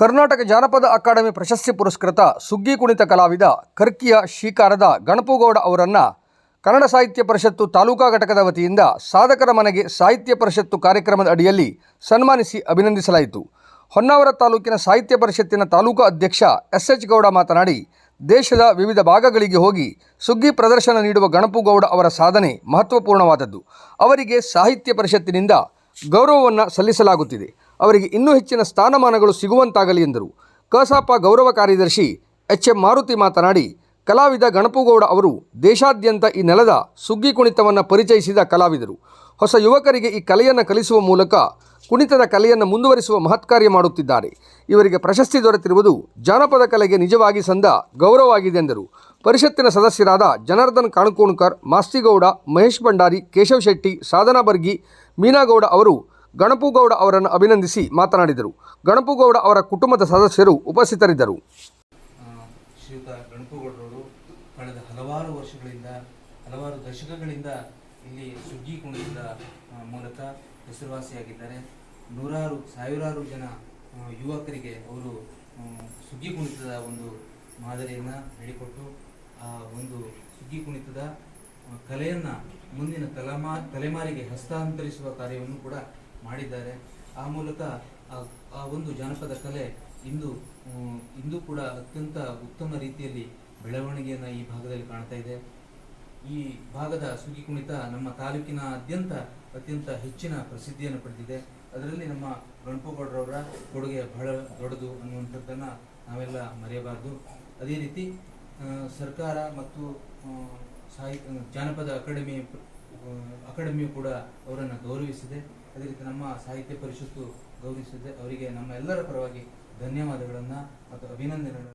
ಕರ್ನಾಟಕ ಜಾನಪದ ಅಕಾಡೆಮಿ ಪ್ರಶಸ್ತಿ ಪುರಸ್ಕೃತ ಸುಗ್ಗಿ ಕುಣಿತ ಕಲಾವಿದ ಕರ್ಕಿಯ ಶ್ರೀಕಾರದ ಗಣಪುಗೌಡ ಅವರನ್ನು ಕನ್ನಡ ಸಾಹಿತ್ಯ ಪರಿಷತ್ತು ತಾಲೂಕಾ ಘಟಕದ ವತಿಯಿಂದ ಸಾಧಕರ ಮನೆಗೆ ಸಾಹಿತ್ಯ ಪರಿಷತ್ತು ಕಾರ್ಯಕ್ರಮದ ಅಡಿಯಲ್ಲಿ ಸನ್ಮಾನಿಸಿ ಅಭಿನಂದಿಸಲಾಯಿತು. ಹೊನ್ನಾವರ ತಾಲೂಕಿನ ಸಾಹಿತ್ಯ ಪರಿಷತ್ತಿನ ತಾಲೂಕು ಅಧ್ಯಕ್ಷ ಎಸ್ ಎಚ್ ಗೌಡ ಮಾತನಾಡಿ, ದೇಶದ ವಿವಿಧ ಭಾಗಗಳಿಗೆ ಹೋಗಿ ಸುಗ್ಗಿ ಪ್ರದರ್ಶನ ನೀಡುವ ಗಣಪುಗೌಡ ಅವರ ಸಾಧನೆ ಮಹತ್ವಪೂರ್ಣವಾದದ್ದು. ಅವರಿಗೆ ಸಾಹಿತ್ಯ ಪರಿಷತ್ತಿನಿಂದ ಗೌರವವನ್ನು ಸಲ್ಲಿಸಲಾಗುತ್ತಿದೆ. ಅವರಿಗೆ ಇನ್ನೂ ಹೆಚ್ಚಿನ ಸ್ಥಾನಮಾನಗಳು ಸಿಗುವಂತಾಗಲಿ ಎಂದರು. ಕಸಾಪ ಗೌರವ ಕಾರ್ಯದರ್ಶಿ ಎಚ್ ಎಂ ಮಾರುತಿ ಮಾತನಾಡಿ, ಕಲಾವಿದ ಗಣಪುಗೌಡ ಅವರು ದೇಶಾದ್ಯಂತ ಈ ನೆಲದ ಸುಗ್ಗಿ ಕುಣಿತವನ್ನು ಪರಿಚಯಿಸಿದ ಕಲಾವಿದರು. ಹೊಸ ಯುವಕರಿಗೆ ಈ ಕಲೆಯನ್ನು ಕಲಿಸುವ ಮೂಲಕ ಕುಣಿತದ ಕಲೆಯನ್ನು ಮುಂದುವರಿಸುವ ಮಹತ್ಕಾರ್ಯ ಮಾಡುತ್ತಿದ್ದಾರೆ. ಇವರಿಗೆ ಪ್ರಶಸ್ತಿ ದೊರೆತಿರುವುದು ಜಾನಪದ ಕಲೆಗೆ ನಿಜವಾಗಿ ಸಂದ ಗೌರವವಾಗಿದೆ ಎಂದರು. ಪರಿಷತ್ತಿನ ಸದಸ್ಯರಾದ ಜನಾರ್ದನ್ ಕಾಣಕೋಣ್ಕರ್, ಮಾಸ್ತಿಗೌಡ, ಮಹೇಶ್ ಭಂಡಾರಿ, ಕೇಶವ್ ಶೆಟ್ಟಿ, ಸಾಧನಾ ಬರ್ಗಿ, ಮೀನಾಗೌಡ ಅವರು ಗಣಪುಗೌಡ ಅವರನ್ನು ಅಭಿನಂದಿಸಿ ಮಾತನಾಡಿದರು. ಗಣಪುಗೌಡ ಅವರ ಕುಟುಂಬದ ಸದಸ್ಯರು ಉಪಸ್ಥಿತರಿದ್ದರು. ಶ್ರೀಯುತ ಗಣಪಗೌಡರವರು ಕಳೆದ ಹಲವಾರು ವರ್ಷಗಳಿಂದ, ಹಲವಾರು ದಶಕಗಳಿಂದ ಇಲ್ಲಿ ಸುಗ್ಗಿ ಕುಣಿತದ ಮೂಲಕ ಹೆಸರುವಾಸಿಯಾಗಿದ್ದಾರೆ. ನೂರಾರು, ಸಾವಿರಾರು ಜನ ಯುವಕರಿಗೆ ಅವರು ಸುಗ್ಗಿ ಕುಣಿತದ ಒಂದು ಮಾದರಿಯನ್ನು ಹೇಳಿಕೊಟ್ಟು, ಆ ಒಂದು ಸುಗ್ಗಿ ಕುಣಿತದ ಕಲೆಯನ್ನ ಮುಂದಿನ ತಲೆಮಾ, ತಲೆಮಾರಿಗೆ ಹಸ್ತಾಂತರಿಸುವ ಕಾರ್ಯವನ್ನು ಕೂಡ ಮಾಡಿದ್ದಾರೆ. ಆ ಮೂಲಕ ಆ- ಒಂದು ಜಾನಪದ ಕಲೆ ಇಂದು ಇಂದು ಕೂಡ ಅತ್ಯಂತ ಉತ್ತಮ ರೀತಿಯಲ್ಲಿ ಬೆಳವಣಿಗೆಯನ್ನು ಈ ಭಾಗದಲ್ಲಿ ಕಾಣ್ತಾ ಇದೆ. ಈ ಭಾಗದ ಸುಗ್ಗಿ ಕುಣಿತ ನಮ್ಮ ತಾಲೂಕಿನಾದ್ಯಂತ ಅತ್ಯಂತ ಹೆಚ್ಚಿನ ಪ್ರಸಿದ್ಧಿಯನ್ನು ಪಡೆದಿದೆ. ಅದರಲ್ಲಿ ನಮ್ಮ ಗಣಪಗೌಡರವರ ಕೊಡುಗೆ ಬಹಳ ದೊಡ್ಡದು ಅನ್ನುವಂಥದ್ದನ್ನು ನಾವೆಲ್ಲ ಮರೆಯಬಾರದು. ಅದೇ ರೀತಿ ಸರ್ಕಾರ ಮತ್ತು ಸಾಹಿತ್ಯ, ಜಾನಪದ ಅಕಾಡೆಮಿ ಅಕಾಡೆಮಿಯು ಕೂಡ ಅವರನ್ನು ಗೌರವಿಸಿದೆ. ಅದೇ ರೀತಿ ನಮ್ಮ ಸಾಹಿತ್ಯ ಪರಿಷತ್ತು ಗೌರವಿಸಿದೆ. ಅವರಿಗೆ ನಮ್ಮ ಎಲ್ಲರ ಪರವಾಗಿ ಧನ್ಯವಾದಗಳನ್ನು ಮತ್ತು ಅಭಿನಂದನೆಗಳನ್ನು